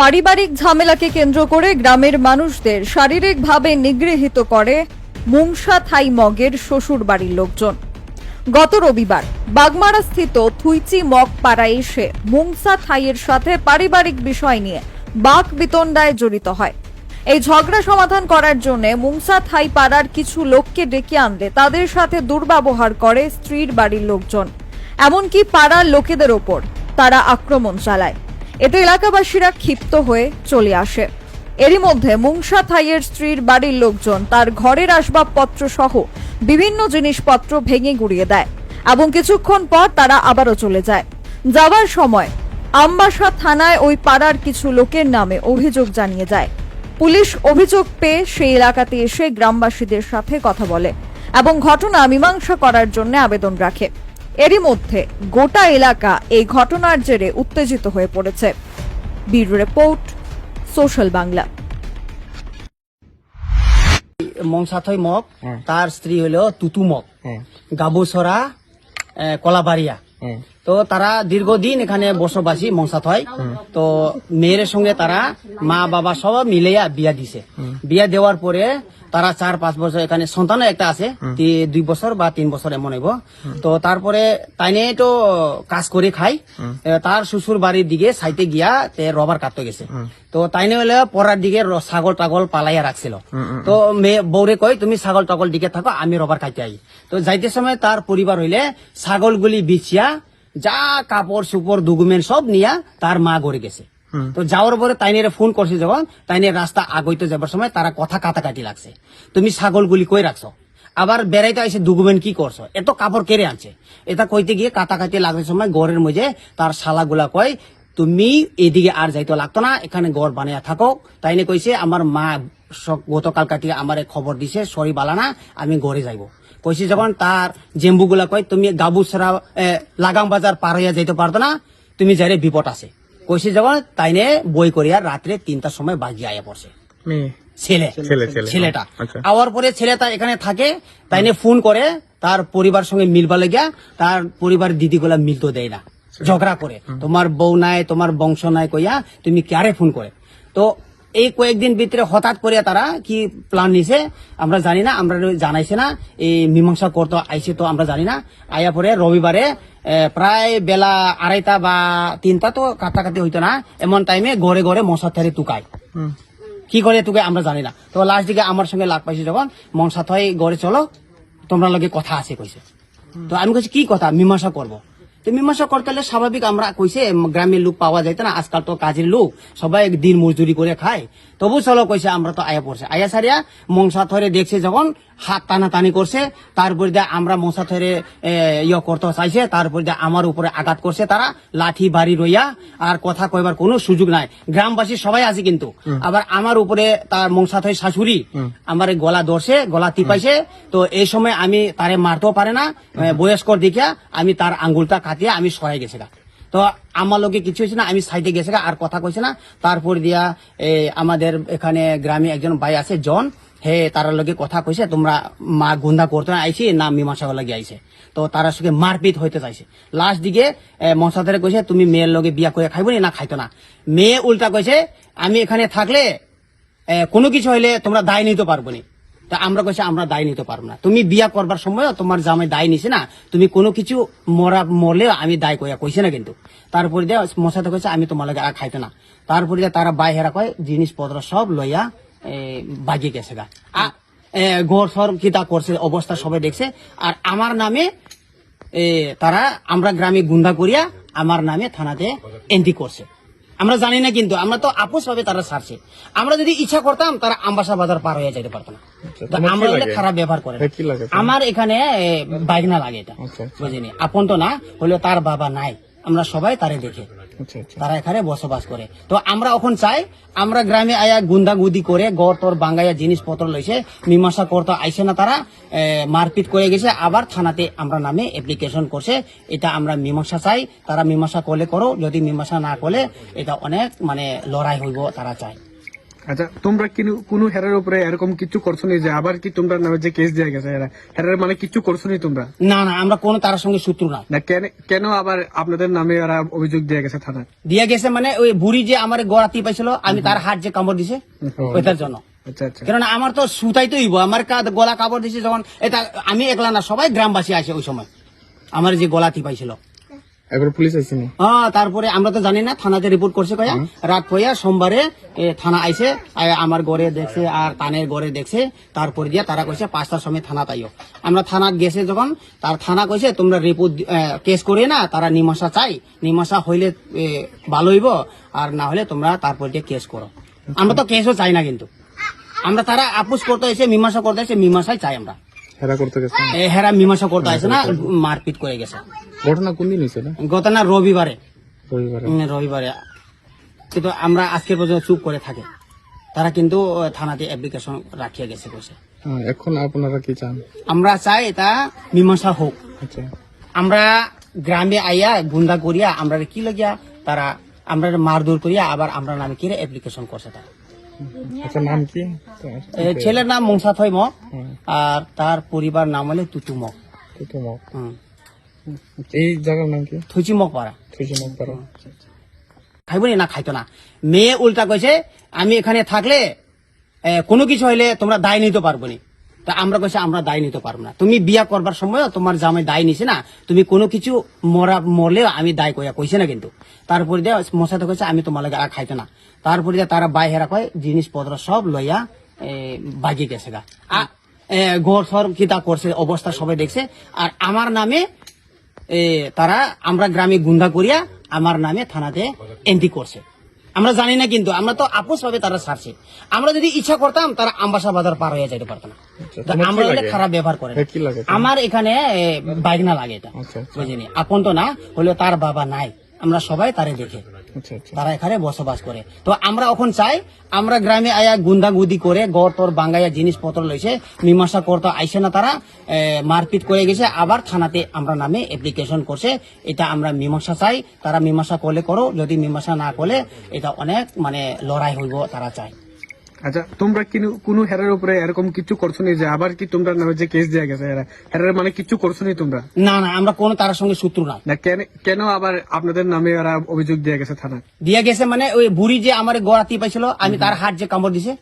পারিবারিক ঝামেলাকে কেন্দ্র করে গ্রামের মানুষদের শারীরিকভাবে নিগৃহীত করে মুংসা থাই মগের শ্বশুর বাড়ির লোকজন। গত রবিবার বাগমারা স্থিত থুইচি মগ পাড়ায় এসে মুংসা থাইয়ের সাথে পারিবারিক বিষয় নিয়ে বাক বিতণ্ডায় জড়িত হয়। এই ঝগড়া সমাধান করার জন্য মুংসা থাই পাড়ার কিছু লোককে ডেকে আনলে তাদের সাথে দুর্ব্যবহার করে স্ত্রীর বাড়ির লোকজন। এমনকি পাড়ার লোকেদের ওপর তারা আক্রমণ চালায়। এতে এলাকাবাসীরা ক্ষিপ্ত হয়ে চলে আসে। এরই মধ্যে মুংসা থাইয়ের স্ত্রীর বাড়ির লোকজন তার ঘরের আসবাবপত্র সহ বিভিন্ন জিনিসপত্র ভেঙে গুড়িয়ে দেয় এবং কিছুক্ষণ পর তারা আবারও চলে যায়। যাওয়ার সময় আমবাসা থানায় ওই পাড়ার কিছু লোকের নামে অভিযোগ জানিয়ে যায়। পুলিশ অভিযোগ পেয়ে সেই এলাকাতে এসে গ্রামবাসীদের সাথে কথা বলে এবং ঘটনা মীমাংসা করার জন্য আবেদন রাখে। এরই মধ্যে গোটা এলাকা এই ঘটনার জেরে উত্তেজিত হয়ে পড়েছে। Bureau report social Bangla. মংসাথই মগ হ্যাঁ। তার স্ত্রী হলো তুতু মগ। হ্যাঁ। গাবুসরা আহ, কলাবাড়িয়া। হ্যাঁ। তো তারা দীর্ঘদিন এখানে বসবাসী মংসাথই তো মেয়ের সঙ্গে তারা মা বাবা সব মিলেয়া বিয়া দিছে। বিয়া দেওয়ার পরে তারা চার পাঁচ বছর এখানে সন্তান একটা আছে দুই বছর বা তিন বছর এমন হইব। তো তারপরে তাইনে তো কাজ করে খাই। তার শ্বশুর বাড়ির দিকে সাইতে গিয়া তে রবার কাটতে গেছে। তো তাইনে হলে পরার দিকে ছাগল টাগল পালাইয়া রাখছিল। তো মেয়ে বৌরে কয় তুমি ছাগল টাগল দিকে থাকো আমি রবার কাটতে আই। তো যাইতে সময় তার পরিবার হইলে ছাগলগুলি বিছিয়া যা কাপড় সুপড় ডকুমেন্ট সব নিয়া তার মা গড়ে গেছে। তো যাওয়ার পরে তাইনের ফোন করছে যখন, তাইনের রাস্তা আগইতে যাবার সময় তারা কথা কাটাকাটি লাগছে। তুমি ছাগলগুলি কই রাখছো? আবার বেড়াইতে এসে ডকুমেন্ট কি করছ? এত কাপড় কেড়ে আনছে। এটা কইতে গিয়ে কাটাকাটি লাগার সময় গড়ের মধ্যে তার শালাগুলা কয়, তুমি এদিকে আর যাইতে লাগতো না, এখানে গড় বানিয়ে থাকো। তাইনে কইছে, আমার মা গতকাল কাটিয়ে আমার খবর দিছে, সরি বালানা আমি গড়ে যাইব। কইছে যখন তার জেম্বুগুলা কয়, তুমি গাবুসরা লাগাম বাজার পার হইয়া যাইতে পারতো না, তুমি যাইলে বিপদ আছে। কইছে যখন তাইনে বই করি আর রাত্রে তিনটার সময় বাজি আয়া পড়ছে। ছেলে। ছেলে, ছেলে। ছেলেটা। আচ্ছা। আওয়ার পরে ছেলেটা এখানে থাকে তাইনে ফোন করে তার পরিবার সঙ্গে মিলবা লেগিয়া তার পরিবার দিদিগুলা মিলতো দেয় না। ঝগড়া করে। তোমার বউ নাই তোমার বংশ নাই কইয়া তুমি কারে ফোন করে? তো এই কয়েকদিন ভিতরে হঠাৎ করে তারা কি প্ল্যান নিছে? আমরা জানি না আমরা জানাইছে না। এই মীমাংসা করতে আইছে তো আমরা জানি না। আয়া পরে রবিবারে প্রায় বেলা আড়াইটা বা তিনটা তো কাটাকাটি হইতো না। এমন টাইমে ঘরে ঘরে মশার থারি হুম। কি করে তোকে আমরা জানি না। তো লাস্ট দিকে আমার সঙ্গে লাগ পাইছে যখন মনসা থয় গড়ে চলো তোমরা লগে কথা আছে কইছে। তো আমি কইছি কি কথা? মীমাংসা করব। তো মীমাংসা করতে স্বাভাবিক আমরা কইছে গ্রামের লোক পাওয়া যাইতো না, আজকাল তো কাজের লোক, সবাই দিন মজদুরি করে খায়। তবু চলো কইছে, আমরা তো আয়া পড়ছে। আয়া সারিয়া মংসা থরে দেখছে যখন হাত টানাটানি করছে তারপর দিয়ে আমরা মশা এ, ইয়ে করতে চাইছে তারপর দিয়ে আমার উপরে আঘাত করছে তারা লাঠি বাড়ি রইয়া আর কথা কইবার কোনো সুযোগ নাই। গ্রামবাসী সবাই আছে কিন্তু। আবার আমার উপরে তার মংসা থরে শাশুড়ি আমার গলা ধরছে গলা টিপাইছে তো এই সময় আমি তারে মারতেও পারে না বয়স্কর দিকে আমি তার আঙ্গুলটা কাটিয়ে আমি সরাই গেছে তো আমার লোকে কিছু হয়েছে না আমি সাইডে গেছে আর কথা কইছে না। তারপর দিয়া আমাদের এখানে গ্রামে একজন ভাই আছে জন। হে তার লগে কথা কইছে, তোমরা মা গুন্দা করতে আইছি, না মীমাংসা লাগে আইছে। তো তার সঙ্গে মারপিট হইতে চাইছে। লাস্ট দিকে মশাদারে কইছে, তুমি মেয়ের লগে বিয়া করে খাইব না খাইতো না। মেয়ে উল্টা কইছে, আমি এখানে থাকলে কোনো কিছু হইলে তোমরা দায় নিতে পারব না। তা আমরা কইছে, আমরা দায় নিতে পারব না। তুমি বিয়া করবার সময় তোমার জামাই দায় নিছে না, তুমি কোনো কিছু মরা মরলে আমি দায় কইয়া কইছে না কিন্তু। তারপরে দিয়ে মশাতে কইছে, আমি তোমার লাগে আর খাইতো না। তারপরে তারা বাই হেরা কয়, জিনিসপত্র সব লইয়া বাজি গেছে গা। ঘর সর কিতা করছে অবস্থা সবাই দেখছে। আর আমার নামে তারা আমরা গ্রামে গুন্ডা করিয়া আমার নামে থানাতে এন্ট্রি করছে। আমরা জানি না কিন্তু আমরা তো আপোষ ভাবে তারা ছাড়ছে। আমরা যদি ইচ্ছা করতাম তারা আম্বাসা বাজার পার হয়ে যেতে পারতো না। তো কি আমরা হলে খারাপ ব্যবহার করে। কি তোমার? আমার এখানে বাইক না লাগে এটা। আচ্ছা, আচ্ছা। বুঝিনি? আপন তো না হলেও তার বাবা নাই। আমরা সবাই তারে দেখে। আচ্ছা আচ্ছা তারা এখানে বসবাস করে। তো আমরা এখন চাই, আমরা গ্রামে আয়া গুন্দাগুদি করে গড় তোর বাঙ্গাইয়া জিনিসপত্র লইছে, মীমাংসা করতে আইসে না তারা মারপিট করে গেছে, আবার থানাতে আমরা নামে অ্যাপ্লিকেশন করছে, এটা আমরা মীমাংসা চাই, তারা মীমাংসা করলে করো, যদি মীমাংসা না করলে এটা অনেক মানে লড়াই হইব তারা চায়। আচ্ছা তোমরা কি কোনো হেরার উপরে এরকম কিছু করছ যে আবার কি তোমরা নামে যে কেস দেওয়া গেছে হেরা? হেরার মানে কিছু করছ তোমরা? না না আমরা কোনো তার সঙ্গে শত্রু না। কেন কেন আবার আপনাদের নামে এরা অভিযোগ দেওয়া গেছে থানায়? দিয়ে গেছে মানে ওই বুড়ি যে আমার গড়াতি পাইছিল আমি তার হাত যে কামড় দিছে ওইটার জন্য। আচ্ছা আচ্ছা। কেননা আমার তো সুতাই তো আমার গলা কাপড় দিছে যখন এটা আমি একলা না সবাই গ্রামবাসী আছে ওই সময়। আমার যে গলাতি পাইছিল। এবার পুলিশ আসেনি? হ্যাঁ তারপরে আমরা তো জানি না থানাতে রিপোর্ট করছে কয়া রাত কয়া সোমবারে থানা আইছে আমার গড়ে দেখছে আর তানের গড়ে দেখছে তারপরে দিয়া তারা কইছে পাঁচটার সময় থানা তাইও। আমরা থানা গেছে যখন তার থানা কইছে তোমরা রিপোর্ট কেস করে না তারা নিমাসা চাই নিমাসা হইলে ভালো হইব আর না হলে তোমরা তারপর দিয়ে কেস করো। আমরা তো কেসও চাই না কিন্তু। আমরা তারা আপুস করতে এসে মীমাংসা করতে এসে মীমাংসাই চাই আমরা। হেরা করতে গেছে। হেরা মীমাংসা করতে আসে না মারপিট করে গেছে। ঘটনা কোন দিন হয়েছে গত না রবিবারে। রবিবারে রবিবারে। কিন্তু আমরা আজকে পর্যন্ত চুপ করে থাকি। তারা কিন্তু থানাতে অ্যাপ্লিকেশন রাখিয়ে গেছে হ্যাঁ, এখন আপনারা কি চান? আমরা চাই এটা মীমাংসা হোক। আচ্ছা। আমরা গ্রামে আইয়া গুন্ডা করিয়া আমরা কি লাগিয়া তারা আমরা মারধর করিয়া আবার আমরা নামে কিরে অ্যাপ্লিকেশন করছে তারা। আচ্ছা নাম কি? ছেলের নাম মংসা থৈ মক আর তার পরিবার নাম হলে তুতু মক হুম। এই জায়গার নাম কি? থুচি মক পাড়া সুচিমক পাড়া খাইব না? খাইতো না। মেয়ে উল্টা কইছে আমি এখানে থাকলে কোনো কিছু হইলে তোমরা দায় নিতে পারব নি। তা আমরা কইছে আমরা দায় নিতে পারব না। তুমি বিয়া করবার সময় তোমার জামাই দায় নিছে না। তুমি কোনো কিছু মরা মরলেও আমি দায় কইয়া কইছে না কিন্তু। তারপরে দিয়ে মশাতে কইছে আমি তোমার লাগে আর খাইতো না। তারপরে দিয়ে তারা বাই হেরা কয় জিনিসপত্র সব লইয়া বাগিয়ে গেছে গা। ঘর সর কিতা করছে অবস্থা সবাই দেখছে। আর আমার নামে তারা আমরা গ্রামে গুন্ডা করিয়া আমার নামে থানাতে এন্ট্রি করছে। আমরা জানি না কিন্তু আমরা তো আপোষ ভাবে তারা ছাড়ছে। আমরা যদি ইচ্ছা করতাম তারা আম্বাসা বাজার পার হয়ে যেতে পারতাম না। আমরা হলে খারাপ ব্যবহার করে। হ্যাঁ, আমার এখানে বাইক না লাগে এটা। আচ্ছা, আচ্ছা। বুঝিনি? আপন তো না হলেও তার বাবা নাই। আমরা সবাই তারে দেখে। তারা এখানে বসবাস করে। তো আমরা এখন চাই, আমরা গ্রামে আয়া গুন্দাগুদি করে গড় তোর বাঙ্গাইয়া জিনিসপত্র লইছে, মীমাংসা করতে আইসে না তারা মারপিট করে গেছে, আবার থানাতে আমরা নামে অ্যাপ্লিকেশন করছে, এটা আমরা মীমাংসা চাই, তারা মীমাংসা করলে করো, যদি মীমাংসা না করলে এটা অনেক মানে লড়াই হইব তারা চায়। আচ্ছা তোমরা কি কোনো হেরার উপরে এরকম কিছু করছ নি যে আবার কি তোমরা নামে যে কেস দেওয়া গেছে হেরা? হেরার মানে কিছু করছ নি তোমরা? না না আমরা কোনো তার সঙ্গে শত্রু না। না কেন কেন আবার আপনাদের নামে এরা অভিযোগ দেওয়া গেছে থানায়? দিয়ে গেছে মানে ওই বুড়ি যে আমার গড়াতি পাইছিল আমি তার হাত যে কামড় দিছে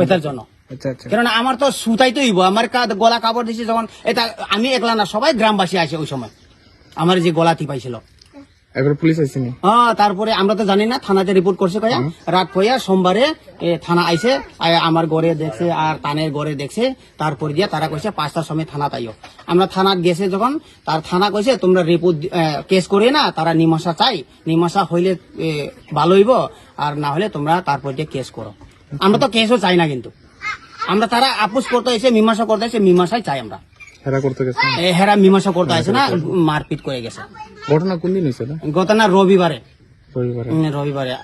ওইটার জন্য। আচ্ছা আচ্ছা। কেননা আমার তো সুতাই তো ইব আমার গলা কাপড় দিছে যখন এটা আমি একলা না সবাই গ্রামবাসী আছে ওই সময়। আমার যে গলাতি পাইছিল পুলিশ হ্যাঁ তারপরে আমরা তো জানি না থানাতে রিপোর্ট করছে কয়া। রাত কয়া সোমবারে থানা আইছে আমার গড়ে দেখছে আর তানের গড়ে দেখছে তারপরে দিয়া তারা কইছে পাঁচটার সময় থানা তাইও আমরা থানা গেছে যখন তার থানা কইছে তোমরা রিপোর্ট কেস করে না তারা নিমাসা চাই। নিমাসা হইলে ভালো হইব আর না হলে তোমরা তারপর দিয়ে কেস করো। আমরা তো কেসও চাই না কিন্তু। আমরা তারা আপুস করতে এসে মীমাংসা করতে এসে মীমাংসাই চাই আমরা। হেরা করতে গেছে। হেরা মীমাংসা করতে আসে না মারপিট করে গেছে। ঘটনা কোন দিন হয়েছে গত না রবিবারে। রবিবারে রবিবারে।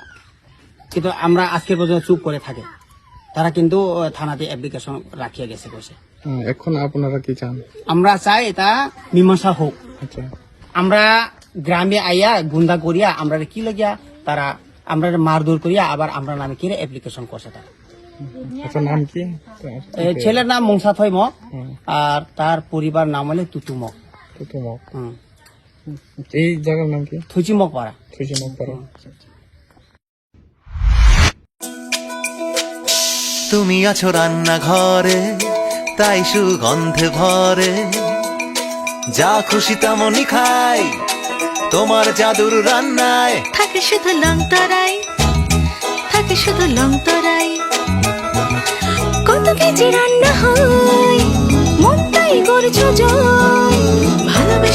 কিন্তু আমরা আজকে পর্যন্ত চুপ করে থাকে। তারা কিন্তু থানাতে অ্যাপ্লিকেশন রাখিয়ে গেছে বসে। এখন আপনারা কি চান? আমরা চাই এটা মীমাংসা হোক। আচ্ছা। আমরা গ্রামে আইয়া গুন্দা করিয়া আমরা কি লাগিয়া তারা আমরা মারধর করিয়া আবার আমরা নামে কিরে অ্যাপ্লিকেশন করছে তারা। আচ্ছা নাম কি? ছেলের নাম মংসা থৈ মক আর তার পরিবার নাম হলে তুতু মক তুতুমক হুম। এই জায়গার নাম কি? থুচি মক পাড়া সুচিমক পাড়া তুমি আছো রান্নাঘরে তাই সুগন্ধে ভরে। যা খুশি তেমনই খাই তোমার জাদুর রান্নায়। থাকে শুধু লং তরাই থাকে শুধু লং তরাই। কত কেজি রান্না হয় মনটাই করছ জয়।